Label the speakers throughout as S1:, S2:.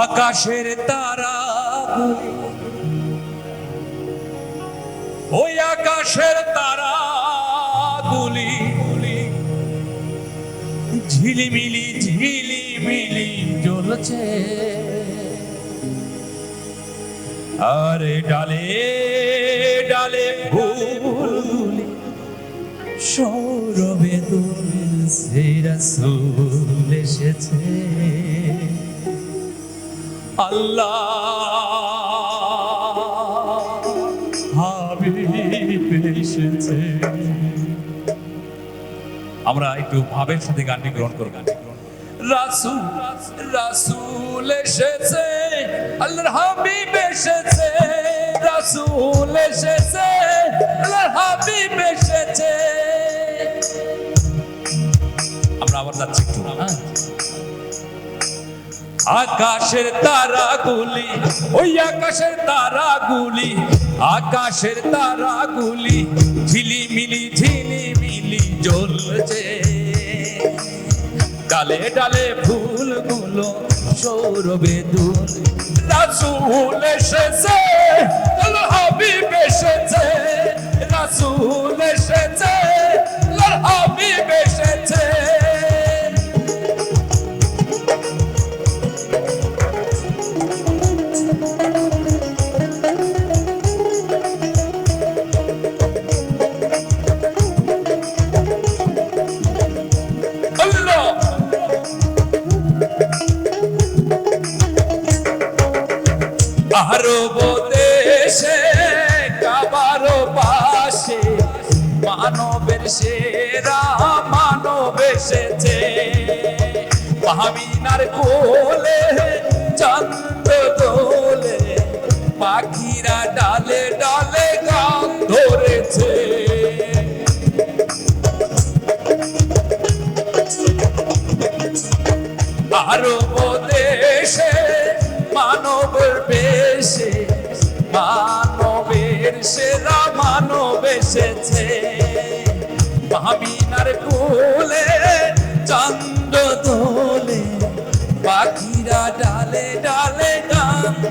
S1: আকাশের তারা ওই আকাশের তারা গুলি ঝিলিমিলি ঝিলিমিলি জ্বলছে। আরে ডালে ডালে ফুলগুলি সৌরভে দুলছে রাসূল এসেছে। আমরা একটু ভাবের সাথে গানটি গ্রহণ করব। রাসূল, রাসুল এসেছে। আল্লাহর হাবিব এসেছে। রাসূল এসেছে। আল্লাহর হাবিব এসেছে। আকাশের তারাগুলি, ওই আকাশের তারাগুলি আকাশের তারাগুলি ঝিলিমিলি ঝিলিমিলি জ্বলছে। ডালে ডালে ফুলগুলো সৌরভে দুল। রাসূল এসেছে হাবিব এসেছে, রাসূল মানব এসেছে। মাহমিনার কোলে, চন্দ্র দোলে পাখিরা ডালে ডালে গান ধরেছে। আরব দেশে, মানবের বেশে, মানবের সেরা মানব এসেছে। মামিনার কুলে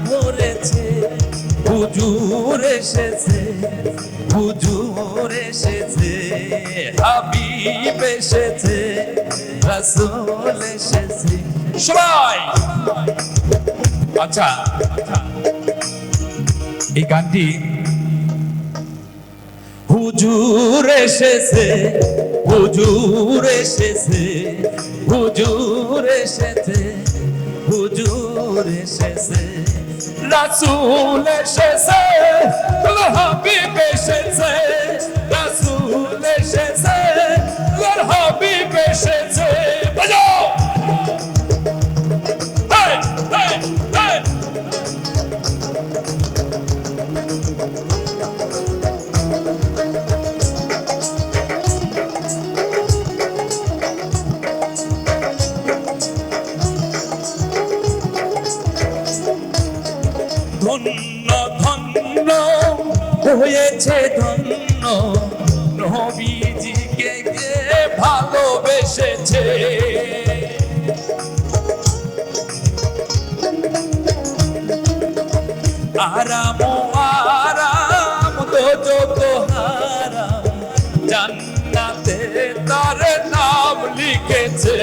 S1: ধরেছে হুজুর এসেছে হুজুর এসেছে, হাবিব এসেছে, রাসূল এসেছে। সবাই! আচ্ছা এই গানটি হুজুর এসেছে হুজুর এসেছে হুজুর এসেছে হুজুর এসেছে। রাসূল এসেছে হাবিব এসেছে। ধন্য ধন্য হয়েছে ধন্য। নবীজিকে কে ভালোবেসেছে? আরাম আরাম তো যত হারাম। জান্নাতে তার নাম লিখেছে।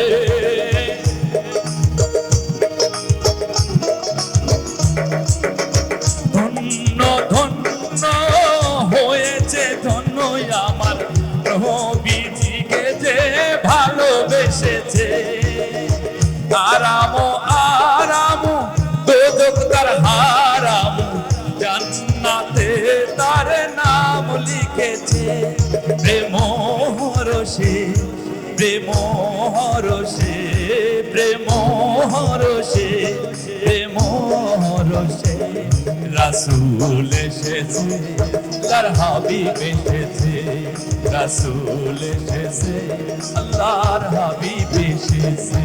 S1: প্রেম রসে প্রেম রসে প্রেম রসে প্রেম রসে রাসূল এসেছে, তার হাবিব এসেছে, রাসূল এসেছে, আল্লাহর হাবিব এসেছে।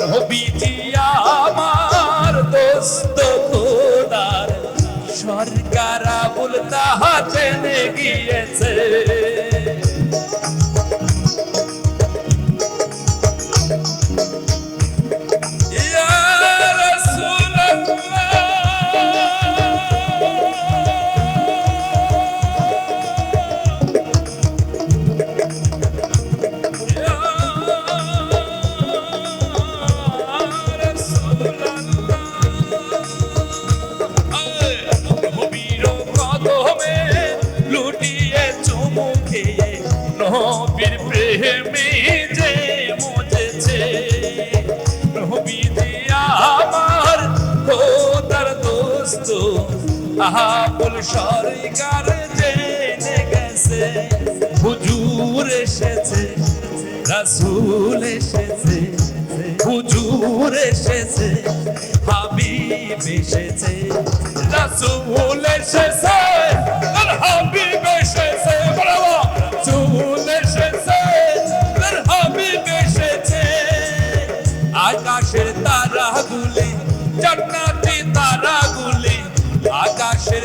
S1: নবীজি আমার দোস্ত খোদার। সরকার গিয়েছে। আহাবুল হুজুর এসেছে এসেছে এসেছে এসেছে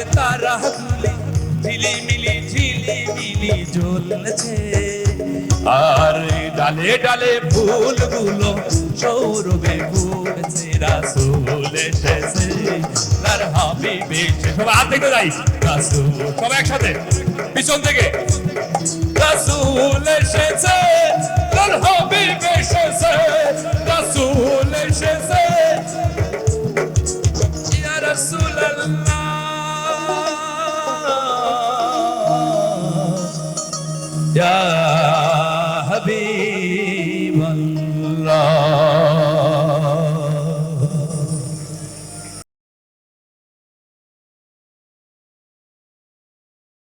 S1: আকাশের তারাগুলি ঝিলিমিলি ঝিলিমিলি জ্বলছে। আর ডালে ডালে ফুলগুলো সৌরভে ফুটছে রাসুল এসেছে। তার হাবিবে সবাই হাত দেখতে যাই রাসূল সবাই একসাথে। পিছন থেকে। Yeah.